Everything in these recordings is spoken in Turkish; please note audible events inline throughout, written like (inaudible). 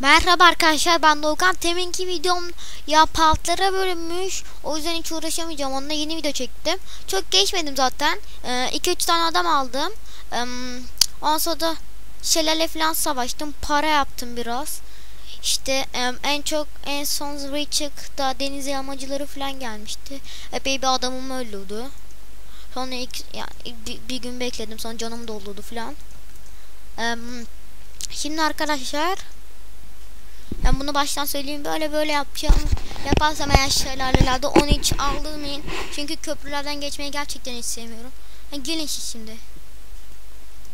Merhaba arkadaşlar ben Doğukan. Teminki videom ya partlara bölünmüş. O yüzden hiç uğraşamayacağım. Onunla yeni video çektim. Çok geçmedim zaten. 2-3 ee, tane adam aldım. Ee, ondan sonra da şelale falan savaştım. Para yaptım biraz. İşte en çok en son Richard'da deniz yağmacıları falan gelmişti. Epey bir adamım öldürdü. Sonra ilk, yani bir, bir gün bekledim sonra canım doldu falan. Ee, şimdi arkadaşlar ben bunu baştan söyleyeyim böyle böyle yapacağım. Yaparsam eğer şelalelerde onu hiç aldırmayın. Çünkü köprülerden geçmeyi gerçekten hiç sevmiyorum. Yani gelin şimdi.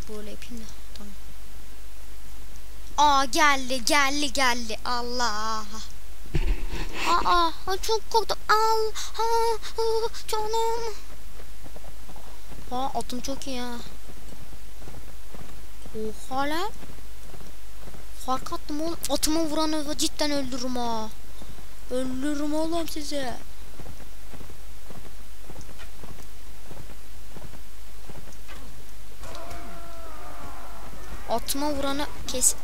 Böyle yapayım da. Tamam. Aa geldi geldi geldi. Allah. Aa, aa çok korktum. Al. Ha, canım. Aa atım çok iyi ya. Oha lan. Fark attım oğlum. Atıma vuranı cidden öldürürüm ha. Öldürürüm oğlum size. Atıma vuranı kes.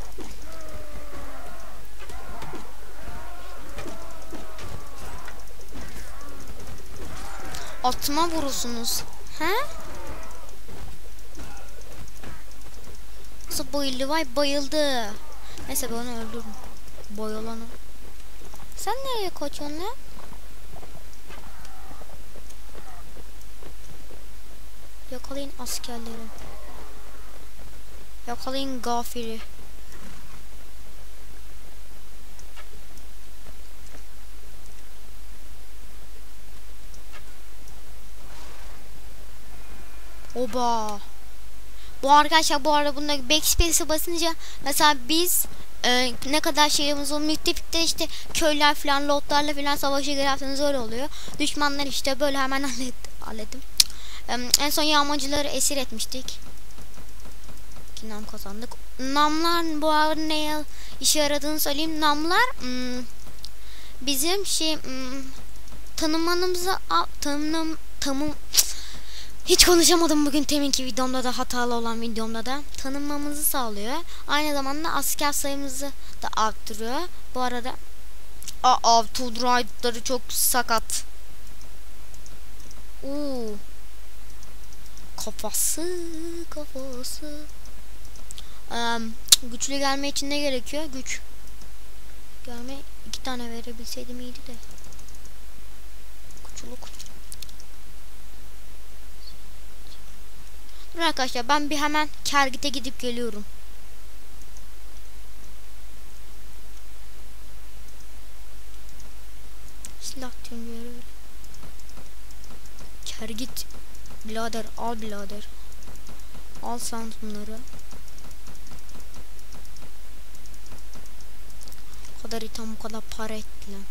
Atıma vurursunuz. He? Nasıl bayıldı vay bayıldı. Neyse ben onu öldürürüm. Boyalanı. Sen nereye kaçıyorsun lan? Yakalayın askerleri. Yakalayın gafiri. Oba. Bu arkadaşlar bu arada bunda backspace'e basınca mesela biz e, ne kadar şeyimiz olur müttefikte işte köyler falan lotlarla falan savaşa girerseniz öyle oluyor. Düşmanlar işte böyle hemen (laughs) hallet, hallettim. E, en son yağmacıları esir etmiştik. Nam kazandık. Namlar bu arada ne işe yaradığını söyleyeyim. Namlar hmm, bizim şey hmm, tanımanımıza tanım tanım hiç konuşamadım bugün teminki videomda da hatalı olan videomda da. Tanınmamızı sağlıyor. Aynı zamanda asker sayımızı da arttırıyor. Bu arada Aa, Tudride'ları çok sakat. Oo. Kafası, kafası. Um, güçlü gelme için ne gerekiyor? Güç. Gelme iki tane verebilseydim iyiydi de. Güçlük. Dur arkadaşlar ben bir hemen Kergit'e gidip geliyorum. Silah tümleri. Kergit. Birader al birader. Al sen bunları. O kadar item bu kadar para ettiler.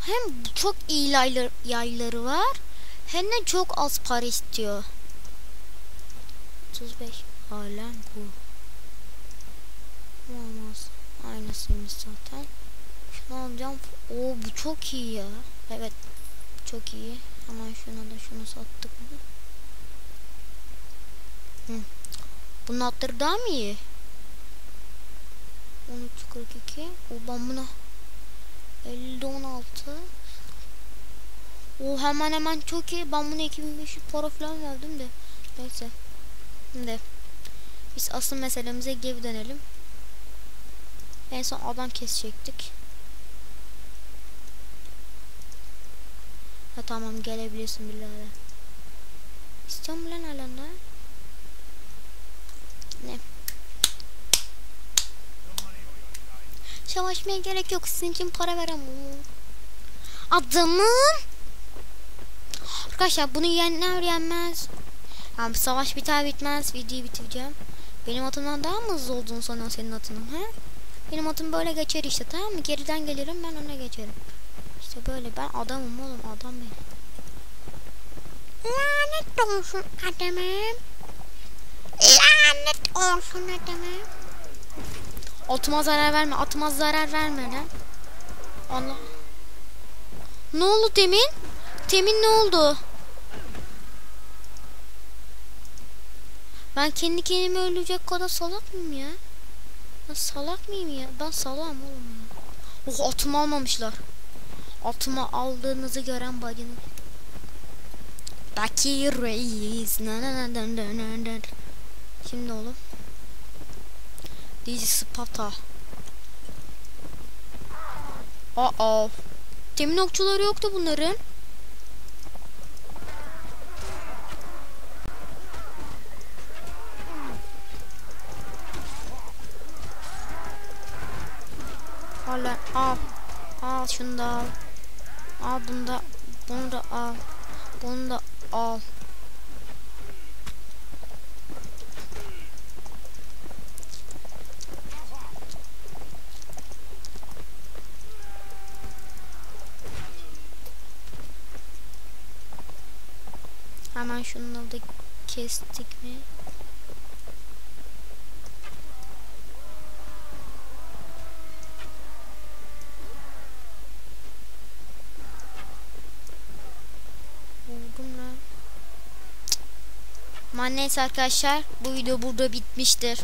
Hem çok iyi yayları var. Hem de çok az para istiyor. 35 halen bu. Olmaz. Aynısıymış zaten. Şunu alacağım. O bu çok iyi ya. Evet. Çok iyi. Hemen şuna da şunu sattık mı? Hı. Bunun atları daha mı iyi? 13.42 O ben buna 50 16 o hemen hemen çok iyi. Ben buna 2500 para falan verdim de. Neyse. Şimdi biz asıl meselemize geri dönelim. En son adam kesecektik. Ha tamam gelebilirsin birader. İstiyorum lan alanda. Ne? Savaşmaya gerek yok. Sizin için para veremem. Adamın Arkadaşlar bunu yenler yenmez. Yani savaş biter bitmez videoyu bitireceğim. Benim atımdan daha mı hızlı olduğunu sanıyorsun senin atının he? Benim atım böyle geçer işte tamam mı? Geriden gelirim ben öne geçerim. İşte böyle ben adamım oğlum adam benim. Lanet olsun adamım. Lanet olsun adamım. Atıma zarar verme. Atıma zarar verme lan. Allah. Ne oldu demin? Temin ne oldu? Ben kendi kendimi öldürecek kadar salak mıyım ya? Ben salak mıyım ya? Ben salam oğlum. Oh atımı almamışlar. Atımı aldığınızı gören bacını. Bakir Reis. Şimdi oğlum. Dizi Sparta. Aa. Temin okçuları yoktu bunların. Al lan, al. Al şunu da al. Al bunu da. Bunu da al. Bunu da al. Hemen şunları da kestik mi? Aman neyse arkadaşlar bu video burada bitmiştir.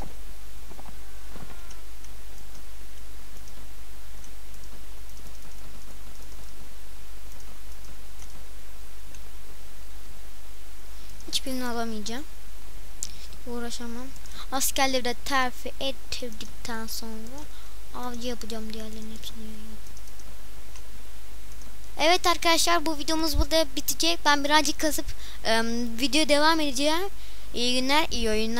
Hiçbirini alamayacağım. Uğraşamam. Askerleri de terfi ettirdikten sonra avcı yapacağım diğerlerinin hepsini. yiyorum. Evet arkadaşlar bu videomuz burada bitecek. Ben birazcık kasıp ım, video devam edeceğim. İyi günler, iyi oyunlar.